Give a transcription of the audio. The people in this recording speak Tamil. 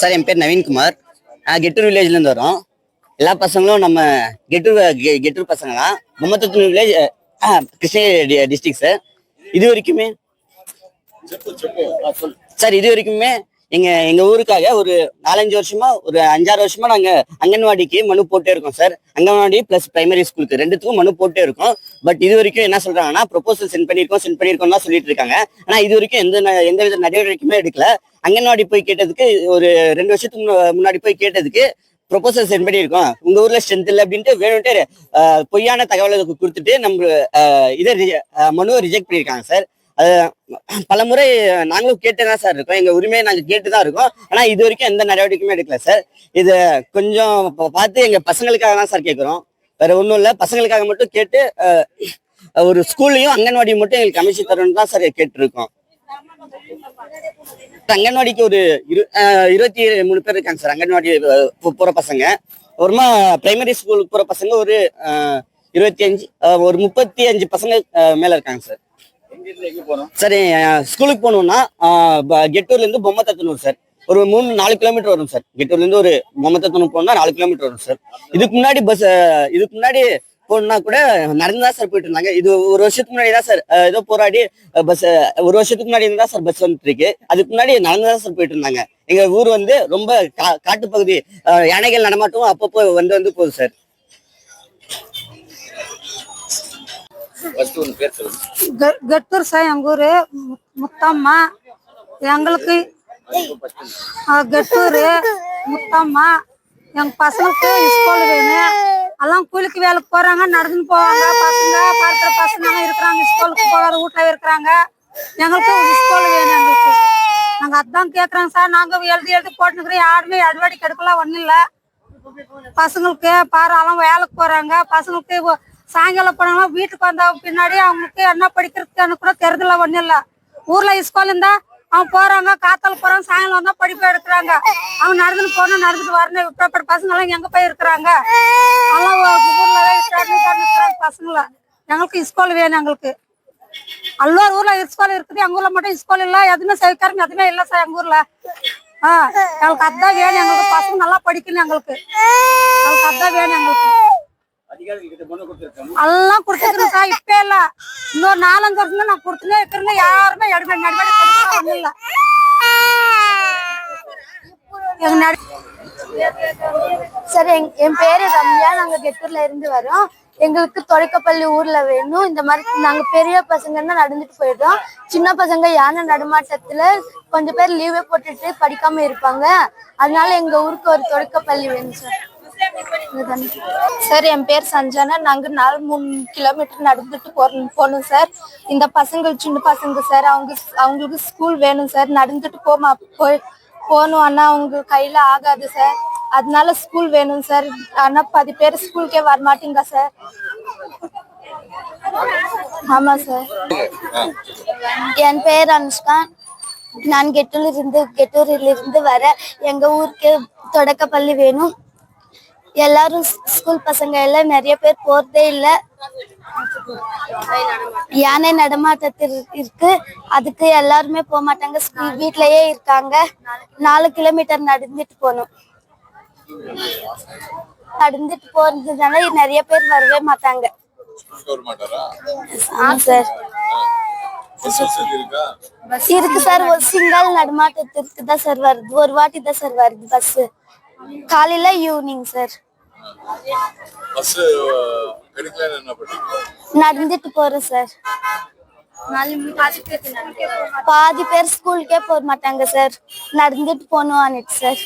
சார் என் பேர் நவீன்குமார். நான் கெட்டூர் வில்லேஜ்லேருந்து வரோம் எல்லா பசங்களும் நம்ம கெட்டூர் கெ- கெட்டூர் பசங்க தான் Mummathathur village Krishnagiri district sir. இது வரைக்குமே சார் இது வரைக்குமே எங்க எங்க ஊருக்காக ஒரு நாலஞ்சு வருஷமா ஒரு அஞ்சாறு வருஷமா நாங்க அங்கன்வாடிக்கு மனு போட்டே இருக்கோம் சார் அங்கன்வாடி பிளஸ் பிரைமரி ஸ்கூலுக்கு ரெண்டுத்துக்கும் மனு போட்டே இருக்கோம். பட் இது வரைக்கும் என்ன சொல்றாங்கன்னா ப்ரொபோசல் சென்ட் பண்ணியிருக்கோம் சென்ட் பண்ணிருக்கோம் தான் சொல்லிட்டு இருக்காங்க. ஆனா இது வரைக்கும் எந்த ந- எந்த வித நடவடிக்கையுமே எடுக்கல. அங்கன்வாடி போய் கேட்டதுக்கு ஒரு ரெண்டு வருஷத்துக்கு முன்னாடி போய் கேட்டதுக்கு ப்ரொபோசல் சென்ட் பண்ணியிருக்கோம். உங்க ஊர்ல ஸ்ட்ரென்த் இல்லை அப்படின்ட்டு வேணும்ட்டு பொய்யான தகவலை கொடுத்துட்டு நம்ம இதை மனுவை ரிஜெக்ட் பண்ணியிருக்காங்க சார் அது பல முறை நாங்களும் கேட்டு தான் சார் இருக்கோம். எங்கள் உரிமையை நாங்கள் கேட்டு தான் இருக்கோம். ஆனால் இது வரைக்கும் எந்த நடவடிக்கையுமே எடுக்கல சார். இது கொஞ்சம் பார்த்து எங்கள் பசங்களுக்காக தான் சார் கேட்குறோம் வேற ஒன்றும் இல்லை. பசங்களுக்காக மட்டும் கேட்டு ஒரு ஸ்கூல்லையும் அங்கன்வாடியும் மட்டும் எங்களுக்கு அமைச்சு தரணும்னு தான் சார் கேட்டுருக்கோம். அங்கன்வாடிக்கு ஒரு இரு இருபத்தி மூணு பேர் இருக்காங்க சார். அங்கன்வாடி போகிற பசங்க. ஒருமா பிரைமரி ஸ்கூலுக்கு போகிற பசங்க ஒரு இருபத்தி அஞ்சு ஒரு முப்பத்தி அஞ்சு பசங்க மேலே இருக்காங்க சார். சார் ஸ்கூலுக்கு போகணும்னா கெட்டூர்லேருந்து பொம்மை கெட்டூர்ல இருந்து சார். ஒரு மூணு நாலு கிலோமீட்டர் வரும் சார். கெட்டூர்ல இருந்து ஒரு பொம்மத்தத்தனூர் போகணும்னா நாலு கிலோமீட்டர் வரும் சார். இதுக்கு முன்னாடி பஸ் இதுக்கு முன்னாடி போகணும்னா கூட நடந்து தான் சார் போயிட்டு இருந்தாங்க இது ஒரு வருஷத்துக்கு முன்னாடி தான் சார் ஏதோ போராடி பஸ் ஒரு வருஷத்துக்கு முன்னாடி தான் சார் பஸ் வந்துட்டு இருக்கு அதுக்கு முன்னாடி நடந்து தான் சார் போயிட்டு இருந்தாங்க எங்க ஊர் வந்து ரொம்ப கா- காட்டுப்பகுதி யானைகள் நடமாட்டமும் அப்பப்போ வந்து வந்து போகுது சார். கெ- கெட்டூர் சார் எங்க ஊரு மு- முத்தம்மா எங்களுக்கு கட்டூரு முத்தம்மா எங்க பசங்களுக்கு ஸ்கூல் வேணும் எல்லாம் கூலிக்கு வேலைக்கு போறாங்க நடந்து போவாங்க பசங்க பார்க்குற பசங்க இருக்கிறாங்க ஸ்கூலுக்கு போகாத வீட்டுல இருக்கிறாங்க. எங்களுக்கு ஸ்கூல் வேணும் எங்களுக்கு. நாங்க அதான் கேக்குறோங்க சார் நாங்க எழுதி எழுதி போட்டுக்கிறோம் யாருமே அடிவாடி கெடுக்கலாம் ஒன்றும் இல்ல. பசங்களுக்கு பாரு எல்லாம் வேலைக்கு போறாங்க. பசங்களுக்கு சாயங்காலம் போனாங்கன்னா வீட்டுக்கு வந்த பின்னாடி அவங்களுக்கு என்ன படிக்கிறதுன்னு கூட தெரிதல ஒன்றும் இல்லை. ஊரில் ஸ்கூல் இருந்தா அவன் போறாங்க காத்தால போறாங்க சாயங்காலம் வந்தா படிப்பு எடுக்கிறாங்க. அவங்க நடந்துட்டு போகணும் நடந்துட்டு வரணும். இப்படிப்பட்ட பசங்களாம் எங்கே எங்க போய் இருக்கிறாங்க? எல்லாம் ஊரில் இருக்கிறாங்க பசங்களை. எங்களுக்கு ஸ்கூல் வேணும் எங்களுக்கு. அல்லோர் ஊர்ல ஸ்கூல் இருக்குது. எங்க ஊர்ல மட்டும் ஸ்கூல் இல்ல. எதுவுமே சவிக்காரம் எதுவுமே இல்ல சார் எங்க ஊர்ல. ஆ எங்களுக்கு அதான் வேணும். எங்களுக்கு பசங்க நல்லா படிக்கணும் எங்களுக்கு. எங்களுக்கு அதான் வேணும் எங்களுக்கு. எல்லாம் கொடுத்துருக்கேன். சார் இப்ப இல்ல. இன்னொரு நாலஞ்சு வருஷம் நான் கொடுத்துனே இருக்கிறேங்க யாருமே எடுக்க நடுவாடி ஒண்ணும் இல்ல. எங்க நடு சார் என் என் பேரு ரம்யா. நாங்க கெட்டூர்ல இருந்து வரோம். எங்களுக்கு தொடக்கப்பள்ளி ஊர்ல வேணும். இந்த மாதிரி நாங்க பெரிய பசங்கன்னா நடந்துட்டு போயிடுறோம். சின்ன பசங்க யானை நடமாட்டத்துல கொஞ்சம் பேர் லீவே போட்டுட்டு படிக்காம இருப்பாங்க. அதனால எங்க ஊருக்கு ஒரு தொடக்கப்பள்ளி வேணும் சார். சார் என் பேர் சஞ்சனா. நாங்க நாலு மூணு கிலோமீட்டர் நடந்துட்டு போறோம் போகணும் சார். இந்த பசங்க சின்ன பசங்க சார். அவங்க அவங்களுக்கு ஸ்கூல் வேணும் சார். நடந்துட்டு போமா போய் போகணும் ஆனா அவங்க கையில ஆகாது சார். அதனால ஸ்கூல் வேணும் சார். ஆனா பாதி பேர் ஸ்கூலுக்கே வரமாட்டீங்க சார். ஆமா சார். என் பேர் அனுஷ்கா. நான் கெட்டூரில் இருந்து கெட்டூரில் இருந்து வர எங்க ஊருக்கு தொடக்கப்பள்ளி வேணும். எல்லாரும் ஸ்கூல் பசங்க எல்லாம் நிறைய பேர் போறதே இல்ல. யானை நடமாட்டத்தில் இருக்கு. அதுக்கு எல்லாருமே போக மாட்டாங்க. ஸ்கூல் வீட்லயே இருக்காங்க. நாலு கிலோமீட்டர் நடந்துட்டு போகணும் நடந்துட்டு போறதுனால நிறைய பேர் வரவே மாட்டாங்க. இருக்கா? சார். ஒரு சிங்கிள் நடமாட்டத்திற்கு தான் சார் வருது. ஒரு வாட்டி தான் சார் வருது பஸ் காலையில ஈவினிங் சார் நடந்துட்டு போறோம் சார் பாதி பேர் ஸ்கூலுக்கே போக மாட்டாங்க சார் நடந்துட்டு போகணும் அன்னைக்கு சார்.